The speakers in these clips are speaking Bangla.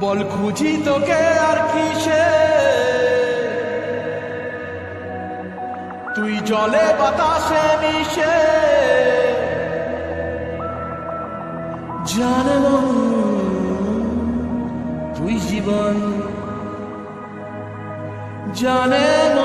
বল খুঁজি তোকে আর কিসে? তুই জলে বাতাসে মিশে। জানে তুই জীবন। জানে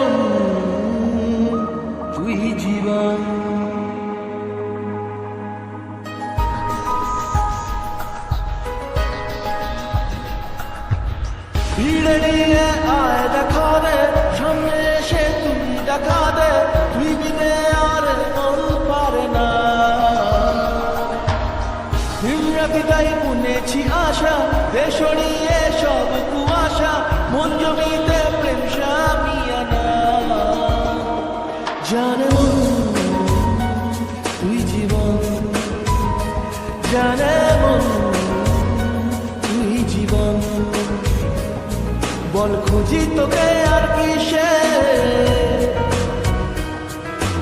ভিড়ে নিয়ে আয় দেখা দে, সামনে এসে তুই দেখা দে তুই বিনে আর মন পারে না। হিমরাতিটাই বুনেছি আশা দেশড়িয়ে সব কুয়াশা, মন জমিতে প্রেম সামিয়ানা। জানে মন তুই জীবন, জানে বল খুঁজি তোকে আর কিসে?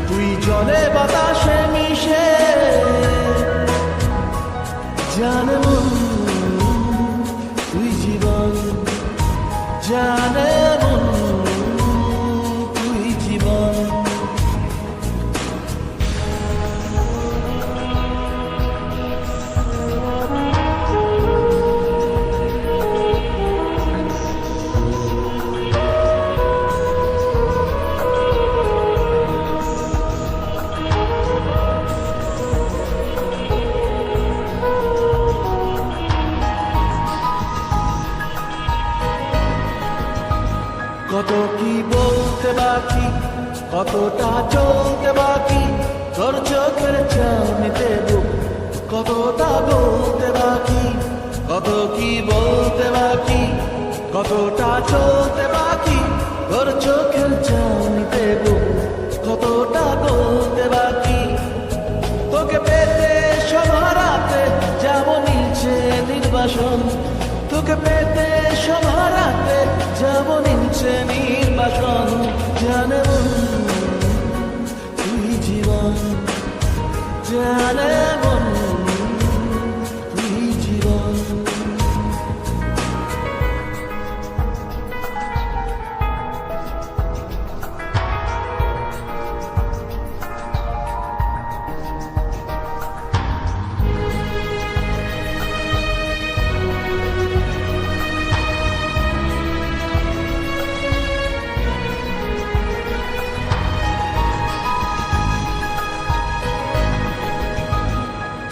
তুই জলে বাতাসে মিশে। কতটা চলতে বাকি? তোর চোখের চাউনিতে বুক কতটা বলতে বাকি? কত কি বলতে বাকি? কতটা চলতে বাকি? তোর চোখের চাউনিতে বুক কতটা বলতে বাকি? তোকে পেতে সব হারাতে যেমন নিচে নির্বাসন। তোকে পেতে সব হারাতে যেমন নিচে নির্বাসন। জানে জানে মন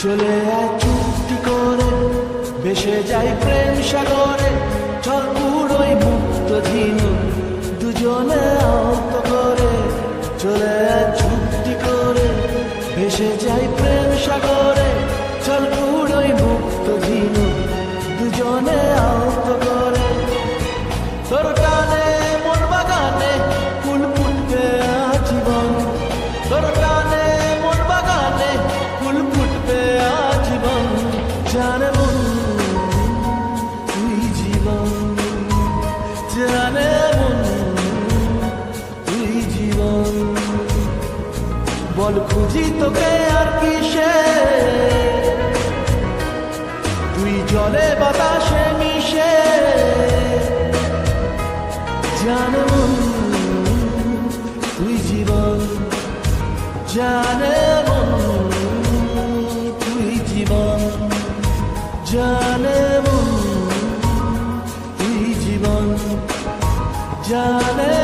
চলে আয় চুক্তি করে, ভেসে যাই প্রেম সাগরে, চল পুরোই মুক্ত ঝিনু দুজনে আহত করে। চলে চুক্তি করে, ভেসে যাই প্রেম সাগরে জানে তুই জীবন তুই জীবন। বল খুঁজি তোকে আর কিসে? তুই জলে বাতাসে মিশে। জানে তুই জীবন জানে জানে মন জীবন জানে